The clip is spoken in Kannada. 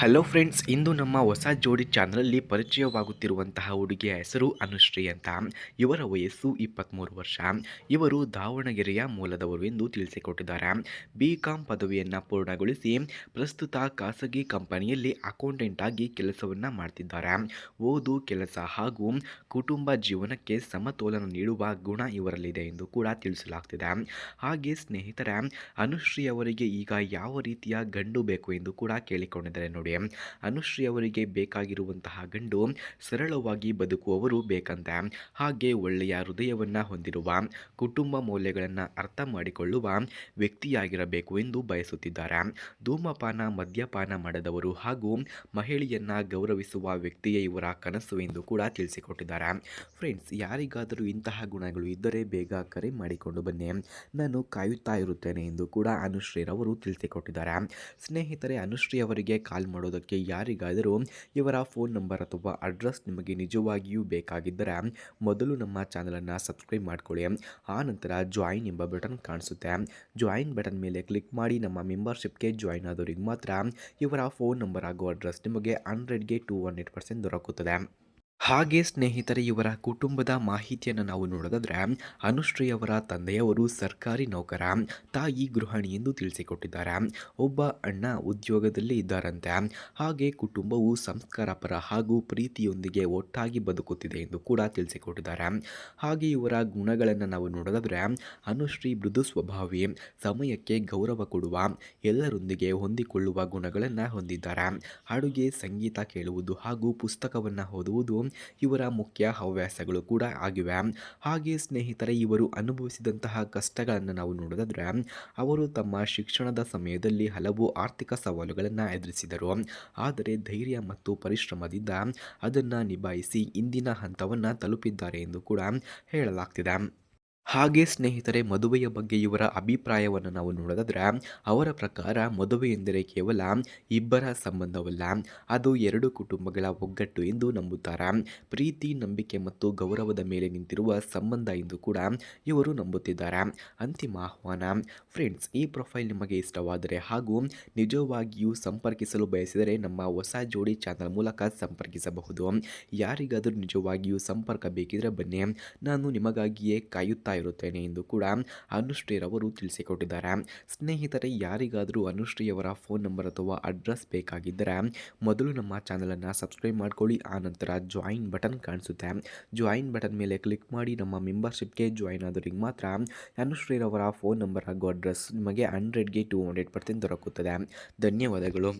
ಹಲೋ ಫ್ರೆಂಡ್ಸ್ ಇಂದು ನಮ್ಮ ಹೊಸ ಜೋಡಿ ಚಾನಲಲ್ಲಿ ಪರಿಚಯವಾಗುತ್ತಿರುವಂತಹ ಹುಡುಗಿಯ ಹೆಸರು ಅನುಶ್ರೀ ಅಂತ. ಇವರ ವಯಸ್ಸು ಇಪ್ಪತ್ತ್ಮೂರು ವರ್ಷ. ಇವರು ದಾವಣಗೆರೆಯ ಮೂಲದವರು ಎಂದು ತಿಳಿಸಿಕೊಟ್ಟಿದ್ದಾರೆ. ಬಿ ಕಾಂ ಪದವಿಯನ್ನು ಪೂರ್ಣಗೊಳಿಸಿ ಪ್ರಸ್ತುತ ಖಾಸಗಿ ಕಂಪನಿಯಲ್ಲಿ ಅಕೌಂಟೆಂಟ್ ಆಗಿ ಕೆಲಸವನ್ನು ಮಾಡ್ತಿದ್ದಾರೆ. ಓದು, ಕೆಲಸ ಹಾಗೂ ಕುಟುಂಬ ಜೀವನಕ್ಕೆ ಸಮತೋಲನ ನೀಡುವ ಗುಣ ಇವರಲ್ಲಿದೆ ಎಂದು ಕೂಡ ತಿಳಿಸಲಾಗ್ತಿದೆ. ಹಾಗೆ ಸ್ನೇಹಿತರ, ಅನುಶ್ರೀ ಅವರಿಗೆ ಈಗ ಯಾವ ರೀತಿಯ ಗಂಡು ಬೇಕು ಎಂದು ಕೂಡ ಕೇಳಿಕೊಂಡಿದ್ದಾರೆ ನೋಡಿ. ಅನುಶ್ರೀ ಅವರಿಗೆ ಬೇಕಾಗಿರುವಂತಹ ಗಂಡು ಸರಳವಾಗಿ ಬದುಕುವವರು ಬೇಕಂತೆ. ಹಾಗೆ ಒಳ್ಳೆಯ ಹೃದಯವನ್ನು ಹೊಂದಿರುವ, ಕುಟುಂಬ ಮೌಲ್ಯಗಳನ್ನು ಅರ್ಥ ಮಾಡಿಕೊಳ್ಳುವ ವ್ಯಕ್ತಿಯಾಗಿರಬೇಕು ಎಂದು ಬಯಸುತ್ತಿದ್ದಾರೆ. ಧೂಮಪಾನ, ಮದ್ಯಪಾನ ಮಾಡದವರು ಹಾಗೂ ಮಹಿಳೆಯನ್ನ ಗೌರವಿಸುವ ವ್ಯಕ್ತಿಯೇ ಇವರ ಕನಸು ಎಂದು ಕೂಡ ತಿಳಿಸಿಕೊಟ್ಟಿದ್ದಾರೆ. ಫ್ರೆಂಡ್ಸ್ ಯಾರಿಗಾದರೂ ಇಂತಹ ಗುಣಗಳು ಇದ್ದರೆ ಬೇಗ ಕರೆ ಮಾಡಿಕೊಂಡು ಬನ್ನಿ. ನಾನು ಕಾಯುತ್ತಾ ಇರುತ್ತೇನೆ ಎಂದು ಕೂಡ ಅನುಶ್ರೀರವರು ತಿಳಿಸಿಕೊಟ್ಟಿದ್ದಾರೆ. ಸ್ನೇಹಿತರೆ, ಅನುಶ್ರೀ ಅವರಿಗೆ ಕಾಲ್ ಮಾಡೋದಕ್ಕೆ ಯಾರಿಗಾದರೂ ಇವರ ಫೋನ್ ನಂಬರ್ ಅಥವಾ ಅಡ್ರೆಸ್ ನಿಮಗೆ ನಿಜವಾಗಿಯೂ ಬೇಕಾಗಿದ್ದರೆ ಮೊದಲು ನಮ್ಮ ಚಾನಲನ್ನು ಸಬ್ಸ್ಕ್ರೈಬ್ ಮಾಡ್ಕೊಳ್ಳಿ. ಆ ನಂತರ ಜಾಯಿನ್ ಎಂಬ ಬಟನ್ ಕಾಣಿಸುತ್ತೆ. ಜಾಯಿನ್ ಬಟನ್ ಮೇಲೆ ಕ್ಲಿಕ್ ಮಾಡಿ ನಮ್ಮ ಮೆಂಬರ್ಶಿಪ್ಗೆ ಜಾಯಿನ್ ಆದವರಿಗೆ ಮಾತ್ರ ಇವರ ಫೋನ್ ನಂಬರ್ ಹಾಗೂ ಅಡ್ರೆಸ್ ನಿಮಗೆ ಹಂಡ್ರೆಡ್ಗೆ ಟು ಹಂಡ್ರೆಡ್ ಪರ್ಸೆಂಟ್ ದೊರಕುತ್ತದೆ. ಹಾಗೆ ಸ್ನೇಹಿತರೆ, ಇವರ ಕುಟುಂಬದ ಮಾಹಿತಿಯನ್ನು ನಾವು ನೋಡೋದಾದ್ರೆ ಅನುಶ್ರೀ ಅವರ ತಂದೆಯವರು ಸರ್ಕಾರಿ ನೌಕರ, ತಾಯಿ ಗೃಹಿಣಿ ಎಂದು ತಿಳಿಸಿಕೊಟ್ಟಿದ್ದಾರೆ. ಒಬ್ಬ ಅಣ್ಣ ಉದ್ಯೋಗದಲ್ಲಿ ಇದ್ದಾರಂತೆ. ಹಾಗೆ ಕುಟುಂಬವು ಸಂಸ್ಕಾರಪರ ಹಾಗೂ ಪ್ರೀತಿಯೊಂದಿಗೆ ಒಟ್ಟಾಗಿ ಬದುಕುತ್ತಿದೆ ಎಂದು ಕೂಡ ತಿಳಿಸಿಕೊಟ್ಟಿದ್ದಾರೆ. ಹಾಗೆ ಇವರ ಗುಣಗಳನ್ನು ನಾವು ನೋಡೋದಾದರೆ, ಅನುಶ್ರೀ ಮೃದು ಸ್ವಭಾವಿ, ಸಮಯಕ್ಕೆ ಗೌರವ ಕೊಡುವ, ಎಲ್ಲರೊಂದಿಗೆ ಹೊಂದಿಕೊಳ್ಳುವ ಗುಣಗಳನ್ನು ಹೊಂದಿದ್ದಾರೆ. ಅಡುಗೆ ಸಂಗೀತ ಕೇಳುವುದು ಹಾಗೂ ಪುಸ್ತಕವನ್ನು ಓದುವುದು ಇವರ ಮುಖ್ಯ ಹವ್ಯಾಸಗಳು ಕೂಡ ಆಗಿವೆ. ಹಾಗೆ ಸ್ನೇಹಿತರೆ, ಇವರು ಅನುಭವಿಸಿದಂತಹ ಕಷ್ಟಗಳನ್ನು ನಾವು ನೋಡೋದಾದರೆ, ಅವರು ತಮ್ಮ ಶಿಕ್ಷಣದ ಸಮಯದಲ್ಲಿ ಹಲವು ಆರ್ಥಿಕ ಸವಾಲುಗಳನ್ನು ಎದುರಿಸಿದರು. ಆದರೆ ಧೈರ್ಯ ಮತ್ತು ಪರಿಶ್ರಮದಿಂದ ಅದನ್ನು ನಿಭಾಯಿಸಿ ಇಂದಿನ ಹಂತವನ್ನು ತಲುಪಿದ್ದಾರೆ ಎಂದು ಕೂಡ ಹೇಳಲಾಗ್ತಿದೆ. ಹಾಗೆ ಸ್ನೇಹಿತರೆ, ಮದುವೆಯ ಬಗ್ಗೆ ಇವರ ಅಭಿಪ್ರಾಯವನ್ನು ನಾವು ನೋಡೋದಾದ್ರೆ, ಅವರ ಪ್ರಕಾರ ಮದುವೆ ಎಂದರೆ ಕೇವಲ ಇಬ್ಬರ ಸಂಬಂಧವಲ್ಲ, ಅದು ಎರಡು ಕುಟುಂಬಗಳ ಒಗ್ಗಟ್ಟು ಎಂದು ನಂಬುತ್ತಾರೆ. ಪ್ರೀತಿ, ನಂಬಿಕೆ ಮತ್ತು ಗೌರವದ ಮೇಲೆ ನಿಂತಿರುವ ಸಂಬಂಧ ಎಂದು ಕೂಡ ಇವರು ನಂಬುತ್ತಿದ್ದಾರೆ. ಅಂತಿಮ ಆಹ್ವಾನ, ಫ್ರೆಂಡ್ಸ್, ಈ ಪ್ರೊಫೈಲ್ ನಿಮಗೆ ಇಷ್ಟವಾದರೆ ಹಾಗೂ ನಿಜವಾಗಿಯೂ ಸಂಪರ್ಕಿಸಲು ಬಯಸಿದರೆ ನಮ್ಮ ಹೊಸ ಜೋಡಿ ಚಾನಲ್ ಮೂಲಕ ಸಂಪರ್ಕಿಸಬಹುದು. ಯಾರಿಗಾದರೂ ನಿಜವಾಗಿಯೂ ಸಂಪರ್ಕ ಬೇಕಿದ್ರೆ ಬನ್ನಿ, ನಾನು ನಿಮಗಾಗಿಯೇ ಕಾಯುತ್ತಾ ಇರುತ್ತೇನೆ ಎಂದು ಕೂಡ ಅನುಶ್ರೀರವರು ತಿಳಿಸಿಕೊಟ್ಟಿದ್ದಾರೆ. ಸ್ನೇಹಿತರೆ, ಯಾರಿಗಾದರೂ ಅನುಶ್ರೀಯವರ ಫೋನ್ ನಂಬರ್ ಅಥವಾ ಅಡ್ರೆಸ್ ಬೇಕಾಗಿದ್ದರೆ ಮೊದಲು ನಮ್ಮ ಚಾನಲನ್ನು ಸಬ್ಸ್ಕ್ರೈಬ್ ಮಾಡ್ಕೊಳ್ಳಿ, ಆ ನಂತರ ಜಾಯಿನ್ ಬಟನ್ ಕಾಣಿಸುತ್ತೆ. ಜಾಯಿನ್ ಬಟನ್ ಮೇಲೆ ಕ್ಲಿಕ್ ಮಾಡಿ ನಮ್ಮ ಮೆಂಬರ್ಶಿಪ್ಗೆ ಜಾಯಿನ್ ಆದವರಿಗೆ ಮಾತ್ರ ಅನುಶ್ರೀರವರ ಫೋನ್ ನಂಬರ್ ಹಾಗೂ ಅಡ್ರೆಸ್ ನಿಮಗೆ ಹಂಡ್ರೆಡ್ಗೆ ಟೂ ಹಂಡ್ರೆಡ್ ಪರ್ಸೆಂಟ್ ದೊರಕುತ್ತದೆ. ಧನ್ಯವಾದಗಳು.